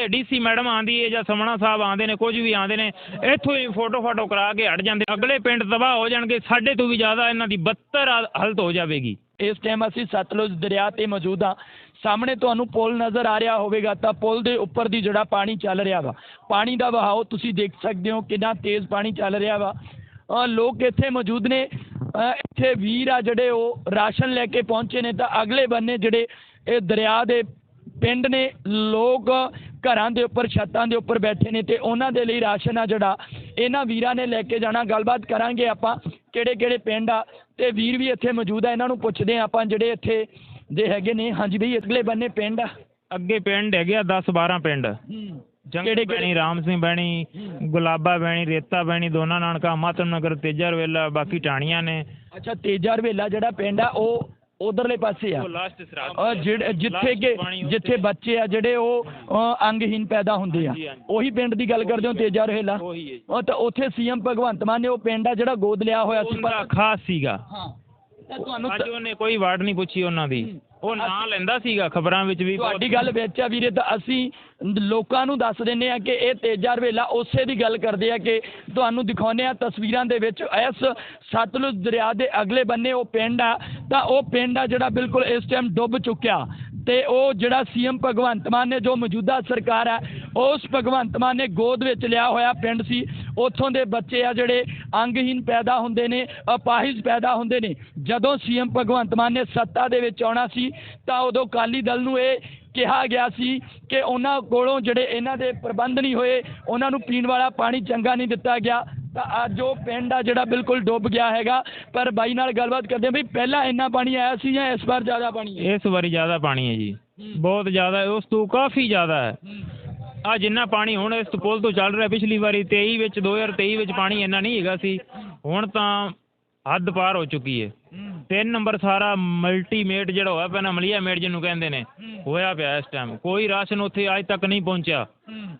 ਇਹ DC madam ਆਂਦੀ ਹੈ ਜਾਂ ਸਮਣਾ ਸਾਹਿਬ ਆਂਦੇ ਨੇ, ਕੁਝ ਵੀ ਆਂਦੇ ਨੇ, ਇੱਥੋਂ ਹੀ ਫੋਟੋ ਫਾਟੋ ਕਰਾ ਕੇ ਹਟ ਜਾਂਦੇ ਅਗਲੇ ਪਿੰਡ ਤਬਾਹ ਹੋ ਜਾਣਗੇ, ਸਾਡੇ ਤੋਂ ਵੀ ਜ਼ਿਆਦਾ ਇਹਨਾਂ ਦੀ ਬੱਤਰ ਹਾਲਤ ਹੋ ਜਾਵੇਗੀ। ਇਸ ਟਾਈਮ ਅਸੀਂ ਸਤਲੁਜ ਦਰਿਆ ਤੇ ਮੌਜੂਦ ਹਾਂ। ਸਾਹਮਣੇ ਤੁਹਾਨੂੰ ਪੁਲ ਨਜ਼ਰ ਆ ਰਿਹਾ ਹੋਵੇਗਾ ਤਾਂ ਪੁਲ ਦੇ ਉੱਪਰ ਦੀ ਜਿਹੜਾ ਪਾਣੀ ਚੱਲ ਰਿਹਾ ਵਾ, ਪਾਣੀ ਦਾ ਵਹਾਓ ਤੁਸੀਂ ਦੇਖ ਸਕਦੇ ਹੋ ਕਿੰਨਾ ਤੇਜ਼ ਪਾਣੀ ਚੱਲ ਰਿਹਾ ਵਾ। ਲੋਕ ਇੱਥੇ ਮੌਜੂਦ ਨੇ ਇੱਥੇ ਵੀਰ ਆ ਜਿਹੜੇ ਉਹ ਰਾਸ਼ਨ ਲੈ ਕੇ ਪਹੁੰਚੇ ਨੇ ਤਾਂ ਅਗਲੇ ਬੰਨੇ ਜਿਹੜੇ ਇਹ ਦਰਿਆ ਦੇ ਪਿੰਡ ਨੇ ਲੋਕ ਘਰਾਂ ਦੇ ਉੱਪਰ ਛੱਤਾਂ ਦੇ ਉੱਪਰ ਬੈਠੇ ਨੇ ਤੇ ਉਹਨਾਂ ਦੇ ਲਈ ਰਾਸ਼ਨ ਆ ਜਿਹੜਾ। ਇਹਨਾਂ ਵੀਰਾਂ ਨੇ ਲੈ ਕੇ ਜਾਣਾ। ਗੱਲਬਾਤ ਕਰਾਂਗੇ ਆਪਾਂ ਕਿਹੜੇ ਕਿਹੜੇ ਪਿੰਡ ਆ ਤੇ ਵੀਰ ਵੀ ਇੱਥੇ ਮੌਜੂਦ ਆ। ਇਹਨਾਂ ਨੂੰ ਪੁੱਛਦੇ ਆ ਆਪਾਂ ਜਿਹੜੇ ਇੱਥੇ ਦੇ ਹੈਗੇ ਨੇ। ਹਾਂਜੀ ਬਈ ਅਗਲੇ ਬੰਨੇ ਪਿੰਡ ਆ। ਅੱਗੇ ਪਿੰਡ ਹੈਗੇ ਆ 10 12 ਪਿੰਡ। ਜੰਗਲ ਕਿਹੜੇ- ਬੈਣੀ ਰਾਮ ਸਿੰਘ ਬੈਣੀ ਗੁਲਾਬਾ ਬੈਣੀ ਰੇਤਾ ਬੈਣੀ ਦੋਨਾ ਨਾਨਕਾ ਮਾਤਮ ਨਗਰ ਤੇਜਰ ਵੇਲਾ ਬਾਕੀ ਟਾਣੀਆਂ ਨੇ। ਅੱਛਾ ਤੇਜਾ ਰਵੇਲਾ ਜਿਹੜਾ ਪਿੰਡ ਆ ਉਹ ਉਧਰਲੇ ਪਾਸੇ ਆ। ਜਿਹੜੇ- ਜਿੱਥੇ ਕਿ ਜਿੱਥੇ ਬੱਚੇ ਆ ਜਿਹੜੇ ਉਹ ਅੰਗਹੀਨ ਪੈਦਾ ਹੁੰਦੇ ਆ। ਉਹੀ ਪਿੰਡ ਦੀ ਗੱਲ ਕਰਦੇ ਹੋ ਤੇਜਾ ਰਵੇਲਾ ਉਹੀ ਤਾਂ ਉੱਥੇ ਸੀਐਮ ਭਗਵੰਤ ਮਾਨ ਨੇ ਉਹ ਪਿੰਡ ਆ ਜਿਹੜਾ ਗੋਦ ਲਿਆ ਹੋਇਆ ਸੀ। ਉਹਦਾ ਖਾਸ ਸੀਗਾ। ਹਾਂ। ਤੁਹਾਨੂੰ ਅੱਜ ਉਹਨੇ ਕੋਈ ਵਾਰਡ ਨਹੀਂ ਪੁੱਛੀ ਉਹਨਾਂ ਦੀ। ਉਹ ਨਾਂ ਲੈਂਦਾ ਸੀਗਾ ਖਬਰਾਂ ਵਿੱਚ ਵੀ ਬਹੁਤ- ਤੁਹਾਡੀ ਗੱਲ ਵਿੱਚ ਆ ਵੀਰੇ ਤਾਂ ਅਸੀਂ ਲੋਕਾਂ ਨੂੰ ਦੱਸ ਦਿੰਨੇ ਆ ਕਿ ਇਹ ਤੇਜਾ ਰਵੇਲਾ ਉਸੇ ਦੀ ਗੱਲ ਕਰਦੇ ਆ ਕਿ ਤੁਹਾਨੂੰ ਦਿਖਾਉਂਦੇ ਆ ਤਸਵੀਰਾਂ ਦੇ ਵਿੱਚ ਇਸ ਸਤਲੁਜ ਦਰਿਆ ਦੇ ਅਗਲੇ ਬੰਨੇ ਉਹ ਪਿੰਡ ਆ ਤਾਂ ਉਹ ਪਿੰਡ ਆ ਜਿਹੜਾ ਬਿਲਕੁਲ ਇਸ ਟਾਈਮ ਡੁੱਬ ਚੁੱਕਿਆ। ਤੇ ਉਹ ਜਿਹੜਾ ਸੀਐਮ ਭਗਵੰਤ ਮਾਨ ਨੇ ਜੋ ਮੌਜੂਦਾ ਸਰਕਾਰ ਹੈ ਉਸ ਭਗਵੰਤ ਮਾਨ ਨੇ ਗੋਦ ਵਿੱਚ ਲਿਆ ਹੋਇਆ ਪਿੰਡ ਸੀ। ਉੱਥੋਂ ਦੇ ਬੱਚੇ ਆ ਜਿਹੜੇ ਅੰਗਹੀਨ ਪੈਦਾ ਹੁੰਦੇ ਨੇ ਅਪਾਹਿਜ ਪੈਦਾ ਹੁੰਦੇ ਨੇ। ਜਦੋਂ ਸੀਐਮ ਭਗਵੰਤ ਮਾਨ ਨੇ ਸੱਤਾ ਦੇ ਵਿੱਚ ਆਉਣਾ ਸੀ ਤਾਂ ਉਦੋਂ ਕਾਲੀ ਦਲ ਨੂੰ ਇਹ ਕਿਹਾ ਗਿਆ ਸੀ ਕਿ ਉਹਨਾਂ ਕੋਲੋਂ ਜਿਹੜੇ ਇਹਨਾਂ ਦੇ ਪ੍ਰਬੰਧ ਨਹੀਂ ਹੋਏ ਉਹਨਾਂ ਨੂੰ ਪੀਣ ਵਾਲਾ ਪਾਣੀ ਚੰਗਾ ਨਹੀਂ ਦਿੱਤਾ ਗਿਆ। ਤਾਂ ਅੱਜ ਉਹ ਪਿੰਡ ਆ ਜਿਹੜਾ ਬਿਲਕੁਲ ਡੁੱਬ ਗਿਆ ਹੈਗਾ। ਪਰ ਬਾਈ ਨਾਲ ਗੱਲਬਾਤ ਕਰਦੇ ਹਾਂ ਵੀ ਪਹਿਲਾਂ ਇੰਨਾ ਪਾਣੀ ਆਇਆ ਸੀ ਜਾਂ ਇਸ ਵਾਰ ਜ਼ਿਆਦਾ ਪਾਣੀ ਹੈ? ਇਸ ਵਾਰੀ ਜ਼ਿਆਦਾ ਪਾਣੀ ਹੈ ਜੀ। ਬਹੁਤ ਜ਼ਿਆਦਾ ਉਸ ਤੋਂ ਕਾਫੀ ਜ਼ਿਆਦਾ ਹੈ। ਆ ਜਿੰਨਾ ਪਾਣੀ ਹੁਣ ਇਸ ਪੁਲ ਤੋਂ ਚੱਲ ਰਿਹਾ ਪਿਛਲੀ ਵਾਰੀ 23 ਵਿੱਚ 2023 ਵਿੱਚ ਪਾਣੀ ਇੰਨਾ ਨਹੀਂ ਹੈਗਾ ਸੀ। ਹੁਣ ਤਾਂ ਹੱਦ ਪਾਰ ਹੋ ਚੁੱਕੀ ਹੈ। ਤਿੰਨ ਨੰਬਰ ਸਾਰਾ ਮਲਟੀਮੇਟ ਜਿਹੜਾ ਹੋਇਆ ਨਾ ਮਲੀਆ ਮੇਟ ਜਿਹਨੂੰ ਕਹਿੰਦੇ ਨੇ ਹੋਇਆ ਪਿਆ ਇਸ ਟਾਈਮ ਕੋਈ ਰਾਸ਼ਨ ਉੱਥੇ ਅੱਜ ਤੱਕ ਨਹੀਂ ਪਹੁੰਚਿਆ।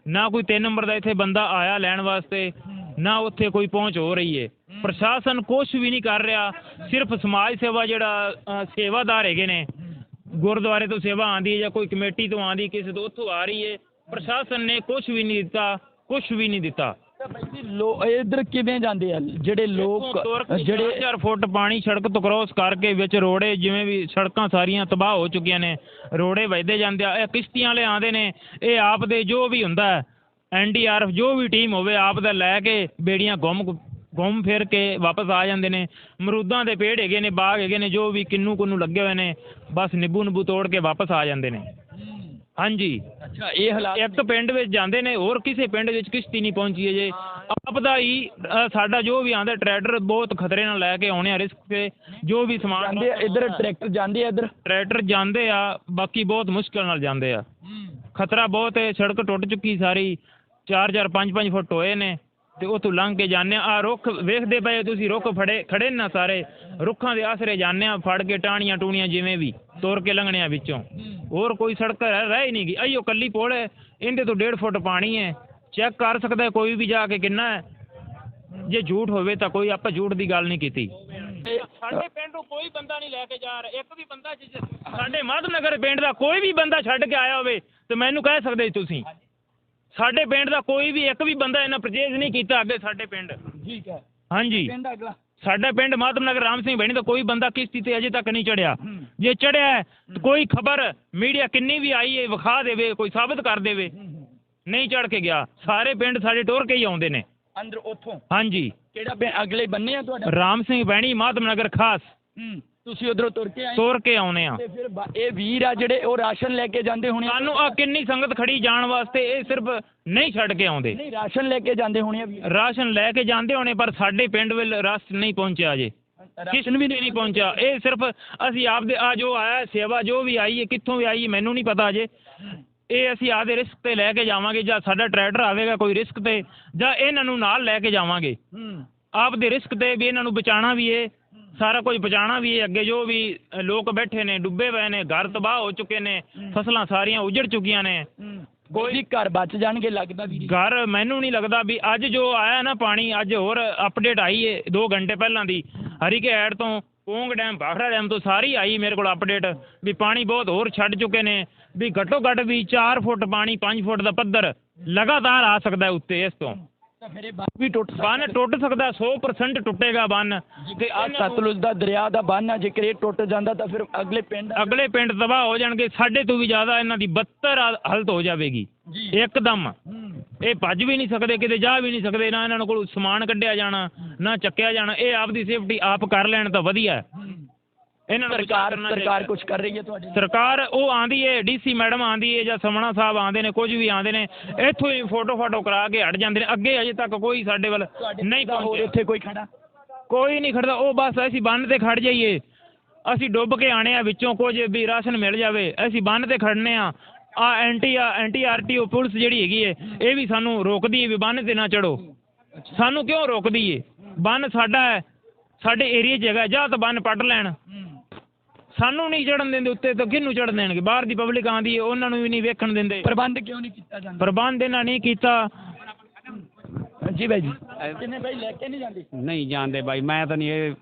ਨਾ ਕੋਈ ਤਿੰਨ ਨੰਬਰ ਦਾ ਇੱਥੇ ਬੰਦਾ ਆਇਆ ਲੈਣ ਵਾਸਤੇ ਨਾ ਉੱਥੇ ਕੋਈ ਪਹੁੰਚ ਹੋ ਰਹੀ ਹੈ। ਪ੍ਰਸ਼ਾਸਨ ਕੁਝ ਵੀ ਨਹੀਂ ਕਰ ਰਿਹਾ। ਸਿਰਫ ਸਮਾਜ ਸੇਵਾ ਜਿਹੜਾ ਸੇਵਾਦਾਰ ਹੈਗੇ ਨੇ। ਗੁਰਦੁਆਰੇ ਤੋਂ ਸੇਵਾ ਆਂਦੀ ਹੈ ਜਾਂ ਕੋਈ ਕਮੇਟੀ ਤੋਂ ਆਂਦੀ ਕਿਸੇ ਤੋਂ ਉੱਥੋਂ ਆ ਰਹੀ ਹੈ ਪ੍ਰਸ਼ਾਸਨ ਨੇ ਕੁਝ ਵੀ ਨਹੀਂ ਦਿੱਤਾ ਕੁਝ ਵੀ ਨਹੀਂ ਦਿੱਤਾ। ਲੋ ਇਧਰ ਕਿਵੇਂ ਜਾਂਦੇ ਆ? ਜਿਹੜੇ ਲੋਕ ਜਿਹੜੇ ਜਿਹੜੇ 4 ਫੁੱਟ ਪਾਣੀ ਸੜਕ ਤੋਂ ਕ੍ਰੋਸ ਕਰਕੇ ਵਿੱਚ ਰੋੜੇ ਜਿਵੇਂ ਵੀ ਸੜਕਾਂ ਸਾਰੀਆਂ ਤਬਾਹ ਹੋ ਚੁੱਕੀਆਂ ਨੇ ਰੋੜੇ ਵੱਜਦੇ ਜਾਂਦੇ ਆ ਇਹ ਕਿਸ਼ਤੀਆਂ ਵਾਲੇ ਆਂਦੇ ਨੇ ਇਹ ਆਪ ਦੇ ਜੋ ਵੀ ਹੁੰਦਾ ਐਨਡੀਆਰਐਫ ਜੋ ਵੀ ਟੀਮ ਹੋਵੇ ਆਪ ਦਾ ਲੈ ਕੇ ਬੇੜੀਆਂ ਗੁੰਮ ਗੁੰਮ ਫਿਰ ਕੇ ਵਾਪਸ ਆ ਜਾਂਦੇ ਨੇ। ਅਮਰੂਦਾਂ ਦੇ ਪੇੜ ਹੈਗੇ ਨੇ ਬਾਗ ਹੈਗੇ ਨੇ ਜੋ ਵੀ ਕਿੰਨੂ ਕੁੰਨੂ ਲੱਗੇ ਹੋਏ ਨੇ ਬਸ ਨਿੱਬੂ ਨਿੱਬੂ ਤੋੜ ਕੇ ਵਾਪਸ ਆ ਜਾਂਦੇ ਨੇ। ਹਾਂਜੀ। ਅੱਛਾ ਇਹ ਹਾਲਾਤ ਇੱਕ ਪਿੰਡ ਵਿੱਚ ਜਾਂਦੇ ਨੇ ਹੋਰ ਕਿਸੇ ਪਿੰਡ ਵਿੱਚ ਕਿਸ਼ਤੀ ਨਹੀਂ ਪਹੁੰਚੀ ਹੈ। ਜੇ ਆਪ ਦਾ ਹੀ ਅ, ਸਾਡਾ ਜੋ ਵੀ ਆਂਦਾ ਟਰੈਕਟਰ ਬਹੁਤ ਖਤਰੇ ਨਾਲ ਲੈ ਕੇ ਆਉਣੇ ਆ ਰਿਸਕ ਤੇ ਜੋ ਵੀ ਸਮਾਨ ਜਾਂਦੇ ਆ ਇਧਰ ਟਰੈਕਟਰ ਜਾਂਦੇ ਆ ਇਧਰ? ਟਰੈਕਟਰ ਜਾਂਦੇ ਆ ਬਾਕੀ ਬਹੁਤ ਮੁਸ਼ਕਲ ਨਾਲ ਜਾਂਦੇ ਆ। ਖਤਰਾ ਬਹੁਤ ਹੈ ਸੜਕ ਟੁੱਟ ਚੁੱਕੀ ਸਾਰੀ 4-4 5-5 ਫੁੱਟ ਹੋਏ ਨੇ। ਤੇ ਉਥੋਂ ਲੰਘ ਕੇ ਜਾਂਦੇ ਆ ਆਹ ਰੁੱਖ ਵੇਖਦੇ ਪਏ ਤੁਸੀਂ ਰੁੱਖ ਫੜੇ ਖੜੇ ਨਾ ਸਾਰੇ। ਰੁੱਖਾਂ ਦੇ ਆਸਰੇ ਜਾਂਦੇ ਆ ਫੜ ਕੇ ਟਾਣੀਆਂ ਟੂਣੀਆਂ ਜਿਵੇਂ ਵੀ ਤੋੜ ਕੇ ਲੰਘਣੇ ਆ ਵਿੱਚੋਂ। ਹੋਰ ਕੋਈ ਸੜਕ ਰਹਿ ਨਹੀਂ ਗਈ। ਅਈਓ ਕੱਲੀ ਪੁਲ ਹੈ ਇਹਦੇ ਤੋਂ 1.5 ਫੁੱਟ ਪਾਣੀ ਹੈ। ਚੈੱਕ ਕਰ ਸਕਦਾ ਕੋਈ ਵੀ ਜਾ ਕੇ ਕਿੰਨਾ ਹੈ। ਜੇ ਝੂਠ ਹੋਵੇ ਤਾਂ ਕੋਈ ਆਪਾਂ ਝੂਠ ਦੀ ਗੱਲ ਨਹੀਂ ਕੀਤੀ। ਸਾਡੇ ਪਿੰਡ ਤੋਂ ਕੋਈ ਬੰਦਾ ਨਹੀਂ ਲੈ ਕੇ ਜਾ ਰਿਹਾ। ਇੱਕ ਵੀ ਬੰਦਾ ਸਾਡੇ ਮਾਧਵਨਗਰ ਪਿੰਡ ਦਾ ਕੋਈ ਵੀ ਬੰਦਾ ਛੱਡ ਕੇ ਆਇਆ ਹੋਵੇ ਤੇ ਮੈਨੂੰ ਕਹਿ ਸਕਦੇ ਤੁਸੀਂ। ਸਾਡੇ ਪਿੰਡ ਦਾ ਕੋਈ ਵੀ ਇੱਕ ਵੀ ਬੰਦਾ ਇਹਨਾਂ ਪਰਚੇਜ਼ ਨਹੀਂ ਕੀਤਾ ਅੱਗੇ ਸਾਡੇ ਪਿੰਡ। ਠੀਕ ਹੈ। ਹਾਂਜੀ। ਪਿੰਡ ਅਗਲਾ? ਸਾਡਾ ਪਿੰਡ ਮਾਧਵਨਗਰ ਰਾਮ ਸਿੰਘ ਬੈਣੀ ਦਾ ਕੋਈ ਬੰਦਾ ਕਿਸ਼ਤੀ ਤੇ ਅਜੇ ਤੱਕ ਨਹੀਂ ਚੜਿਆ। ਜੇ ਚੜਿਆ ਕੋਈ ਖਬਰ ਮੀਡੀਆ ਕਿੰਨੀ ਵੀ ਆਈ ਹੈ ਵਿਖਾ ਦੇਵੇ ਕੋਈ ਸਾਬਤ ਕਰ ਦੇਵੇ। ਨਹੀਂ ਚੜ ਕੇ ਗਿਆ। ਸਾਰੇ ਪਿੰਡ ਸਾਡੇ ਟੋਰ ਕੇ ਹੀ ਆਉਂਦੇ ਨੇ। ਅੰਦਰ ਉੱਥੋਂ? ਹਾਂਜੀ। ਕਿਹੜਾ ਅਗਲੇ ਬੰਨੇ ਆ ਤੁਹਾਡਾ? ਰਾਮ ਸਿੰਘ ਬੈਣੀ ਮਾਧਵਨਗਰ ਖਾਸ। ਹੂੰ। ਤੁਸੀਂ ਉਧਰੋਂ ਤੁਰ ਕੇ ਆਏ। ਤੋਰ ਕੇ ਆਉਨੇ ਆ। ਤੇ ਫਿਰ ਬਾ- ਇਹ ਵੀਰ ਆ ਜਿਹੜੇ ਉਹ ਰਾਸ਼ਨ ਲੈ ਕੇ ਜਾਂਦੇ ਹੋਣੇ ਆ। ਸਾਨੂੰ ਆ ਕਿੰਨੀ ਸੰਗਤ ਖੜੀ ਜਾਣ ਵਾਸਤੇ ਇਹ ਸਿਰਫ ਨਹੀਂ ਛੱਡ ਕੇ ਆਉਂਦੇ। ਨਹੀਂ ਰਾਸ਼ਨ ਲੈ ਕੇ ਜਾਂਦੇ ਹੋਣੇ ਆ ਵੀਰ। ਰਾਸ਼ਨ ਲੈ ਕੇ ਜਾਂਦੇ ਹੋਣੇ ਪਰ ਸਾਡੇ ਪਿੰਡ ਵੱਲ ਰਾਸ਼ਨ ਨਹੀਂ ਪਹੁੰਚਿਆ ਜੇ। ਕਿਸੇ ਵੀ ਨਹੀਂ ਪਹੁੰਚਿਆ। ਇਹ ਸਿਰਫ ਅਸੀਂ ਆਪਦੇ ਆ ਜੋ ਆਇਆ ਸੇਵਾ ਜੋ ਵੀ ਆਈ ਹੈ ਕਿੱਥੋਂ ਵੀ ਆਈ ਹੈ ਮੈਨੂੰ ਨਹੀਂ ਪਤਾ ਅਜੇ ਇਹ ਅਸੀਂ ਆਪਦੇ ਰਿਸਕ ਤੇ ਲੈ ਕੇ ਜਾਵਾਂਗੇ ਜਾਂ ਸਾਡਾ ਟਰੈਕਟਰ ਆਵੇਗਾ ਕੋਈ ਰਿਸਕ ਤੇ ਜਾਂ ਇਹਨਾਂ ਨੂੰ ਨਾਲ ਲੈ ਕੇ ਜਾਵਾਂਗੇ। ਹੂੰ। ਆਪਦੇ ਰਿਸਕ ਤੇ ਵੀ ਇਹਨਾਂ ਨੂੰ ਬਚਾਉਣਾ ਵੀ ਏ। ਸਾਰਾ ਕੁਝ ਬਚਾਉਣਾ ਵੀ ਏ ਅੱਗੇ ਜੋ ਵੀ ਲੋਕ ਬੈਠੇ ਨੇ ਡੁੱਬੇ ਪਏ ਨੇ ਘਰ ਤਬਾਹ ਹੋ ਚੁੱਕੇ ਨੇ ਫਸਲਾਂ ਸਾਰੀਆਂ ਉਜੜ ਚੁੱਕੀਆਂ ਨੇ। ਹੂੰ। ਕੋਈ ਘਰ ਬਚ ਜਾਣਗੇ ਲੱਗਦਾ ਵੀਰ ਘਰ ਮੈਨੂੰ ਨਹੀਂ ਲੱਗਦਾ ਵੀ ਅੱਜ ਜੋ ਆਇਆ ਨਾ ਪਾਣੀ ਅੱਜ ਹੋਰ ਅਪਡੇਟ ਆਈ ਏ 2 ਘੰਟੇ ਪਹਿਲਾਂ ਦੀ। ਹਰੀਕੇ ਐਡ ਤੋਂ ਪੋਂਗ ਡੈਮ ਭਾਖੜਾ ਡੈਮ ਤੋਂ ਸਾਰੀ ਆਈ ਮੇਰੇ ਕੋਲ ਅਪਡੇਟ ਵੀ ਪਾਣੀ ਬਹੁਤ ਹੋਰ ਛੱਡ ਚੁੱਕੇ ਨੇ। ਵੀ ਘੱਟੋ ਘੱਟ ਵੀ 4 ਫੁੱਟ ਪਾਣੀ 5 ਫੁੱਟ ਦਾ ਪੱਧਰ ਲਗਾਤਾਰ ਆ ਸਕਦਾ ਹੈ ਉੱਤੇ ਇਸ ਤਾਂ। ਫਿਰ ਇਹ ਬੰਨ ਵੀ ਟੁੱਟ ਸਕਦਾ ਬੰਨ ਟੁੱਟ ਸਕਦਾ 100% ਟੁੱਟੇਗਾ ਬੰਨ। ਤੇ ਆ ਸਤਲੁਜ ਦਾ ਦਰਿਆ ਦਾ ਬੰਨ ਆ ਜੇਕਰ ਇਹ ਟੁੱਟ ਜਾਂਦਾ ਤਾਂ ਫਿਰ ਅਗਲੇ ਪਿੰਡ ਅਗਲੇ ਪਿੰਡ ਤਬਾਹ ਹੋ ਜਾਣਗੇ ਸਾਡੇ ਤੋਂ ਵੀ ਜ਼ਿਆਦਾ ਇਹਨਾਂ ਦੀ ਬੱਤਰ ਹਾਲ- ਹਾਲਤ ਹੋ ਜਾਵੇਗੀ। ਜੀ। ਇੱਕਦਮ। ਇਹ ਭੱਜ ਵੀ ਨਹੀਂ ਸਕਦੇ ਕਿਤੇ ਜਾ ਵੀ ਨਹੀਂ ਸਕਦੇ ਨਾ ਇਹਨਾਂ ਨੂੰ ਕੋਲ ਸਮਾਨ ਕੱਢਿਆ ਜਾਣਾ ਨਾ ਚੱਕਿਆ ਜਾਣਾ ਇਹ ਆਪਦੀ ਸੇਫਟੀ ਆਪ ਕਰ ਲੈਣ ਤਾਂ ਵਧੀਆ। ਇਹਨਾਂ ਨੂੰ ਸਰਕਾਰ ਸਰਕਾਰ। ਕੁਝ ਕਰ ਰਹੀ ਹੈ ਤੁਹਾਡੇ? ਸਰਕਾਰ ਉਹ ਆਂਦੀ ਏ ਡੀਸੀ ਮੈਡਮ ਆਂਦੀ ਏ ਜਾਂ ਸਮਣਾ ਸਾਹਿਬ ਆਂਦੇ ਨੇ ਕੁਝ ਵੀ ਆਂਦੇ ਨੇ ਇੱਥੋਂ ਹੀ ਫੋਟੋ ਫਾਟੋ ਕਰਾ ਕੇ ਹਟ ਜਾਂਦੇ ਨੇ। ਅੱਗੇ ਅਜੇ ਤੱਕ ਕੋਈ ਸਾਡੇ ਵੱਲ ਨਹੀਂ ਦਾ ਪਹੁੰਚਿਆ। ਇੱਥੇ ਕੋਈ ਖੜਾ? ਕੋਈ ਨਹੀਂ ਖੜਦਾ ਉਹ ਬਸ ਅਸੀਂ ਬੰਨ ਤੇ ਖੜ ਜਾਈਏ। ਅਸੀਂ ਡੁੱਬ ਕੇ ਆਣੇ ਆ ਵਿੱਚੋਂ ਕੁਝ ਵੀ ਰਾਸ਼ਨ ਮਿਲ ਜਾਵੇ ਅਸੀਂ ਬੰਨ ਤੇ ਖੜਨੇ ਆ। ਆ ਐਂਟੀ ਆ ਐਂਟੀ ਆਰਟੀਓ ਪੁਲਿਸ ਜਿਹੜੀ ਹੈਗੀ ਏ ਇਹ ਵੀ ਸਾਨੂੰ ਰੋਕਦੀ ਏ ਵੀ ਬੰਨ ਤੇ ਨਾ ਚੜੋ। ਸਾਨੂੰ ਕਿਉਂ ਰੋਕਦੀ ਏ? ਬੰਨ ਸਾਡਾ ਹੈ ਸਾਡੇ ਏਰੀਆ ਹੈਗਾ ਜਾਂ ਤਾਂ ਬੰਨ ਪੱਟ ਲੈਣ। ਸਾਨੂੰ ਨਹੀਂ ਚੜਨ ਦਿੰਦੇ ਉੱਤੇ ਤਾਂ ਕਿਹਨੂੰ ਚੜਨ ਦੇਣਗੇ? ਬਾਹਰ ਦੀ ਪਬਲਿਕ ਆਂਦੀ ਏ ਉਹਨਾਂ ਨੂੰ ਵੀ ਨਹੀਂ ਵੇਖਣ ਦਿੰਦੇ। ਪ੍ਰਬੰਧ ਕਿਉਂ ਨਹੀਂ ਕੀਤਾ ਜਾਂਦਾ? ਪ੍ਰਬੰਧ ਇਹਨਾਂ ਨਹੀਂ ਕੀਤਾ। ਜੀ ਬਾਈ ਜੀ। ਕਿੰਨੇ ਬਾਈ ਲੈ ਕੇ ਨਹੀਂ ਜਾਂਦੇ? ਨਹੀਂ ਜਾਣਦੇ ਬਾਈ ਮੈਂ ਤਾਂ ਨਹੀਂ ਇਹ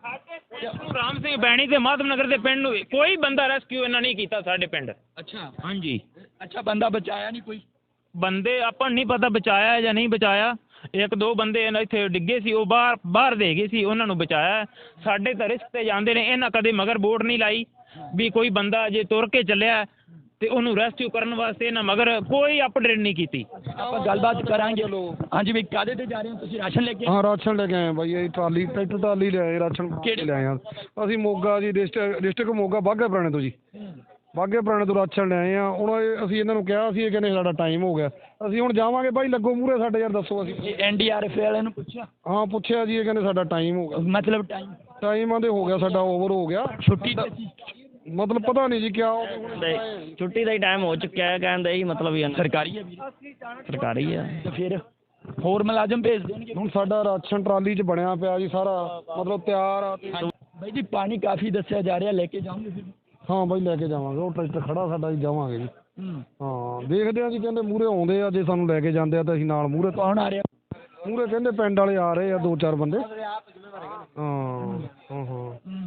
ਰਾਮ ਸਿੰਘ ਬੈਣੀ ਤੇ ਮਾਧਵ ਨਗਰ ਦੇ ਪਿੰਡ ਨੂੰ ਕੋਈ ਬੰਦਾ ਰੈਸਕਿਊ ਇਹਨਾਂ ਨਹੀਂ ਕੀਤਾ ਸਾਡੇ ਪਿੰਡ। ਅੱਛਾ। ਹਾਂਜੀ। ਅੱਛਾ ਬੰਦਾ ਬਚਾਇਆ ਨਹੀਂ ਕੋਈ? ਬੰਦੇ ਆਪਾਂ ਨੂੰ ਨਹੀਂ ਪਤਾ ਬਚਾਇਆ ਹੈ ਜਾਂ ਨਹੀਂ ਬਚਾਇਆ। ਇੱਕ ਦੋ ਬੰਦੇ ਇਹਨਾਂ ਇੱਥੇ ਡਿੱਗੇ ਸੀ ਉਹ ਬਾਹਰ ਬਾਹਰ ਦੇ ਗਏ ਸੀ ਉਹਨਾਂ ਨੂੰ ਬਚਾਇਆ। ਸਾਡੇ ਤਾਂ ਰਿਸਕ ਤੇ ਜਾਂਦੇ ਨੇ ਇਹਨਾਂ ਕਦੇ ਮਗਰ ਬੋਰਡ ਨਹੀਂ ਲਾਈ। ਵੀ ਕੋਈ ਬੰਦਾ ਜੇ ਤੁਰ ਕੇ ਚੱਲਿਆ ਤੇ ਉਹਨੂੰ ਰੈਸਕਿਊ ਕਰਨ ਵਾਸਤੇ ਇਹਨਾਂ ਮਗਰ ਕੋਈ ਅਪਡੇਟ ਨਹੀਂ ਕੀਤੀ। ਆਪਾਂ ਗੱਲਬਾਤ ਕਰਾਂਗੇ। ਹਾਂਜੀ ਵੀ ਕਾਦੇ ਤੇ ਜਾ ਰਹੇ ਹੋ? ਤੁਸੀਂ ਰਾਸ਼ਨ ਲੈ ਕੇ ਹਾਂ ਰਾਸ਼ਨ ਲੈ ਕੇ ਆਏ ਹਾਂ ਬਾਈ। ਇਹ ਟਰਾਲੀ ਟਰੈਕਟਰ ਟਰਾਲੀ ਲੈ ਆਏ ਰਾਸ਼ਨ ਕਿਹੜੇ? ਲੈ ਆਏ ਹਾਂ। ਅਸੀਂ ਮੋਗਾ ਜੀ ਡਿਸਟ੍ਰਿਕਟ ਡਿਸਟ੍ਰਿਕਟ ਮੋਗਾ ਬਾਘੇ ਪੁਰਾਣੇ ਤੋਂ ਜੀ। ਬਾਘੇ ਪੁਰਾਣੇ ਤੋਂ ਰਾਸ਼ਨ ਲੈ ਆਏ ਆ ਹੁਣ ਇਹ- ਅਸੀਂ ਇਹਨਾਂ ਨੂੰ ਕਿਹਾ ਸੀ ਇਹ ਕਹਿੰਦੇ ਸਾਡਾ ਟਾਈਮ ਹੋ ਗਿਆ। ਅਸੀਂ ਹੁਣ ਜਾਵਾਂਗੇ ਬਾਈ ਲੱਗੋ ਮੂਰੇ ਸਾਡੇ ਯਾਰ ਦੱਸੋ ਅਸੀਂ। ਇਹ ਐਨਡੀਆਰਐਫ ਵਾਲਿਆਂ ਨੂੰ ਪੁੱਛਿਆ? ਹਾਂ ਪੁੱਛਿਆ ਜੀ ਇਹ ਕਹਿੰਦੇ ਸਾਡਾ ਟਾਈਮ ਹੋ ਗਿਆ। ਮਤਲਬ ਟਾਈਮ ਟਾਈਮ ਆਂਦੇ ਹੋ ਗਿਆ ਸਾਡਾ ਓਵਰ ਹੋ ਗਿਆ। ਛੁੱਟੀ ਮਤਲਬ ਪਤਾ ਨਹੀਂ ਜੀ ਕਿਆ ਛੁੱਟੀ ਦਾ ਹੀ ਟਾਈਮ ਹੋ ਚੁੱਕਿਆ ਹੈ ਕਹਿੰਦੇ ਹੀ ਮਤਲਬ ਹੀ ਹੈ ਨਾ। ਸਰਕਾਰੀ ਹੈ ਵੀਰ। ਸਰਕਾਰੀ ਹੈ ਤੇ ਫਿਰ? ਹੋਰ ਮੁਲਾਜ਼ਮ ਭੇਜ ਦੇਣਗੇ ਹੁਣ ਸਾਡਾ ਰਾਸ਼ਨ ਟਰਾਲੀ 'ਚ ਬਣਿਆ ਪਿਆ ਜੀ ਸਾਰਾ ਮਤਲਬ ਤਿਆਰ ਆ। ਤੇ ਬਾਈ ਜੀ ਪਾਣੀ ਕਾਫੀ ਦੱਸਿਆ ਜਾ ਰਿਹਾ ਲੈ ਕੇ ਜਾਓਗੇ ਫਿਰ? ਹਾਂ ਬਾਈ ਲੈ ਕੇ ਜਾਵਾਂਗੇ। ਉਹ ਟਰੈਕਟਰ ਖੜਾ ਸਾਡਾ ਜੀ ਜਾਵਾਂਗੇ ਜੀ। ਹੂੰ। ਹਾਂ ਦੇਖਦੇ ਆ ਜੀ ਕਹਿੰਦੇ ਮੂਰੇ ਆਉਂਦੇ ਆ ਜੇ ਸਾਨੂੰ ਲੈ ਕੇ ਜਾਂਦੇ ਆ ਤਾਂ ਅਸੀਂ ਨਾਲ ਮੂਰੇ ਕੌਣ ਆ ਰਿਹਾ? ਮੂਰੇ ਕਹਿੰਦੇ ਪਿੰਡ ਵਾਲੇ ਆ ਰਹੇ ਆ ਦੋ ਚਾਰ ਬੰਦੇ। ਹਾਂ ਹਾਂ ਹੂੰ।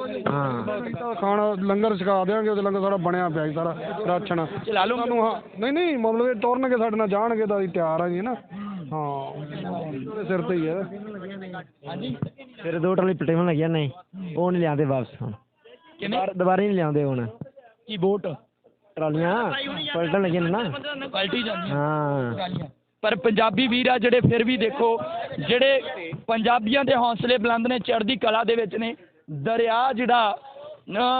ਹਾਂ। ਖਾਣਾ ਲੰਗਰ ਛਕਾ ਦੇਾਂਗੇ ਉਹਦੇ ਲੰਗਰ ਸਾਡਾ ਬਣਿਆ ਪਿਆ ਜੀ ਸਾਰਾ ਰਾਸ਼ਨ। ਚਲਾ ਲਓ ਸਾਨੂੰ ਹਾਂ ਨਹੀਂ ਨਹੀਂ ਮਤਲਬ ਇਹ ਤੁਰਨਗੇ ਸਾਡੇ ਨਾਲ ਜਾਣਗੇ ਤਾਂ ਅਸੀਂ ਤਿਆਰ ਆ ਜੀ ਨਾ ਹਾਂ। ਉਹਦੇ ਸਿਰ ਤੇ ਹੀ ਹੈ ਹਾਂਜੀ। ਫਿਰ ਦੋ ਟਰਾਲੀ ਪਟੇਵਨ ਲੱਗਿਆ ਨਹੀਂ ਉਹ ਨਹੀਂ ਲਿਆਂਦੇ ਵਾਪਸ ਹੁਣ। ਕਿਵੇਂ? ਦੁਬਾਰਾ ਨਹੀਂ ਲਿਆਉਂਦੇ ਹੁਣ। ਕੀ ਵੋਟ ਟਰਾਲੀਆਂ। ਪਲਟਣ ਲੱਗੀਆਂ ਨੇ ਨਾ। ਪਲਟੀ ਜਾਂਦੀ ਹਾਂ। ਪਰ ਪੰਜਾਬੀ ਵੀਰ ਆ ਜਿਹੜੇ ਫਿਰ ਵੀ ਦੇਖੋ ਜਿਹੜੇ ਪੰਜਾਬੀਆਂ ਦੇ ਹੌਸਲੇ ਬੁਲੰਦ ਨੇ ਚੜ੍ਹਦੀ ਕਲਾ ਦੇ ਵਿੱਚ ਨੇ ਦਰਿਆ ਜਿਹੜਾ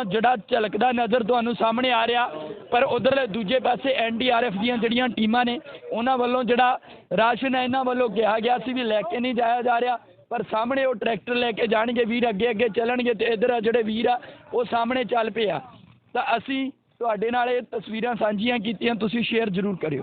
ਜਿਹੜਾ ਝਲਕਦਾ ਨਜ਼ਰ ਤੁਹਾਨੂੰ ਸਾਹਮਣੇ ਆ ਰਿਹਾ, ਪਰ ਉਧਰ ਦੂਜੇ ਪਾਸੇ ਐਨਡੀਆਰਐਫ ਦੀਆਂ ਜਿਹੜੀਆਂ ਟੀਮਾਂ ਨੇ, ਉਹਨਾਂ ਵੱਲੋਂ ਜਿਹੜਾ ਰਾਸ਼ਨ ਹੈ, ਇਹਨਾਂ ਵੱਲੋਂ ਕਿਹਾ ਗਿਆ ਸੀ ਵੀ ਲੈ ਕੇ ਨਹੀਂ ਜਾਇਆ ਜਾ ਰਿਹਾ, ਪਰ ਸਾਹਮਣੇ ਉਹ ਟਰੈਕਟਰ ਲੈ ਕੇ ਜਾਣਗੇ, ਵੀਰ ਅੱਗੇ ਅੱਗੇ ਚੱਲਣਗੇ ਤੇ ਇਧਰ ਜਿਹੜੇ ਵੀਰ ਆ, ਉਹ ਸਾਹਮਣੇ ਚੱਲ ਪਿਆ ਤਾਂ ਅਸੀਂ ਤੁਹਾਡੇ ਨਾਲ ਇਹ ਤਸਵੀਰਾਂ ਸਾਂਝੀਆਂ ਕੀਤੀਆਂ, ਤੁਸੀਂ ਸ਼ੇਅਰ ਜ਼ਰੂਰ ਕਰਿਓ।